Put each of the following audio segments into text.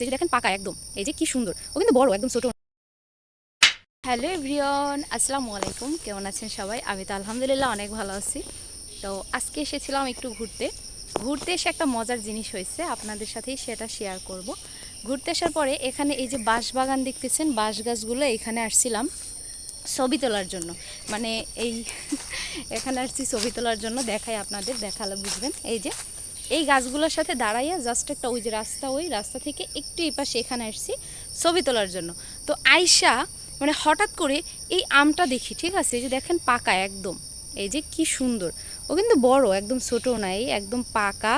এই যে দেখেন পাকা একদম। এই যে কি সুন্দর। ও কিন্তু বড়, একদম ছোট। হ্যালো এভরিওন আসসালামু আলাইকুম। কেমন আছেন সবাই? আমি তো আলহামদুলিল্লাহ অনেক ভালো আছি। তো আজকে এসেছিলাম একটু ঘুরতে। ঘুরতে এসে একটা মজার জিনিস হয়েছে, আপনাদের সাথেই সেটা শেয়ার করব। ঘুরতে আসার পরে এখানে এই যে বাঁশ বাগান দেখতেছেন বাঁশ গাছগুলো এখানে আসছিলাম ছবি তোলার জন্য। মানে এই এখানে আসছি ছবি তোলার জন্য, দেখাই আপনাদের, দেখালে বুঝবেন। এই যে এই গাছগুলোর সাথে দাঁড়াইয়া জাস্ট একটা ওই যে রাস্তা, ওই রাস্তা থেকে একটু এই পাশে এখানে আসছি ছবি তোলার জন্য। তো আয়শা মানে হঠাৎ করে এই আমটা দেখি, ঠিক আছে? এই যে দেখেন পাকা একদম। এই যে কি সুন্দর। ও কিন্তু বড়, একদম ছোটো না এই, একদম পাকা।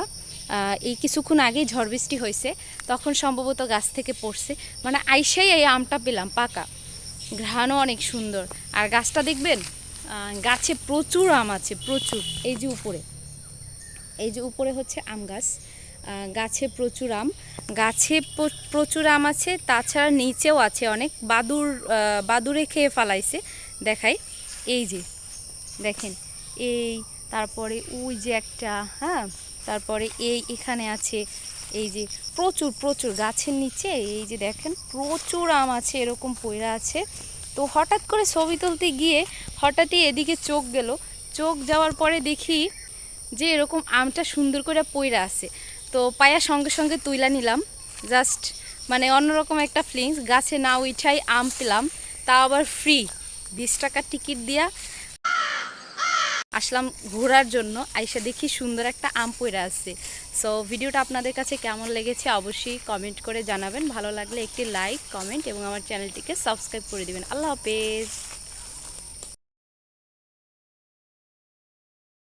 এই কিছুক্ষণ আগেই ঝড় বৃষ্টি হয়েছে, তখন সম্ভবত গাছ থেকে পড়ছে। মানে আইসাই এই আমটা পেলাম, পাকা। ঘ্রাণও অনেক সুন্দর। আর গাছটা দেখবেন? গাছে প্রচুর আম আছে, প্রচুর। এই যে উপরে। এই যে উপরে হচ্ছে আম গাছ গাছে প্রচুর আম। গাছে প্রচুর আম আছে, তাছাড়া নিচেও আছে অনেক। বাদুর বাদুরে খেয়ে ফালাইছে, দেখাই। এই যে, দেখেন, এই, তারপরে ওই যে একটা হ্যাঁ তারপরে এই এখানে আছে, এই যে প্রচুর প্রচুর গাছের নিচে, এই যে দেখেন, প্রচুর আম আছে, এরকম পয়রা আছে। তো হঠাৎ করে ছবি তুলতে গিয়ে হঠাৎই এদিকে চোখ গেল। চোখ যাওয়ার পরে দেখি যে এরকম আমটা সুন্দর করে পইরা আছে। তো পায়া সঙ্গে সঙ্গে তুইলা নিলাম। জাস্ট মানে অন্যরকম একটা ফিলিংস গাছে না উঠাই আম পেলাম। তা আবার ফ্রি বিশ টাকার টিকিট দিয়া আসলাম ঘোরার জন্য। আইসা দেখি সুন্দর একটা আম পইরা আছে। সো ভিডিওটা আপনাদের কাছে কেমন লেগেছে অবশ্যই কমেন্ট করে জানাবেন। ভালো লাগলে একটি লাইক কমেন্ট এবং আমার চ্যানেলটিকে সাবস্ক্রাইব করে দিবেন। আল্লাহ হাফেজ।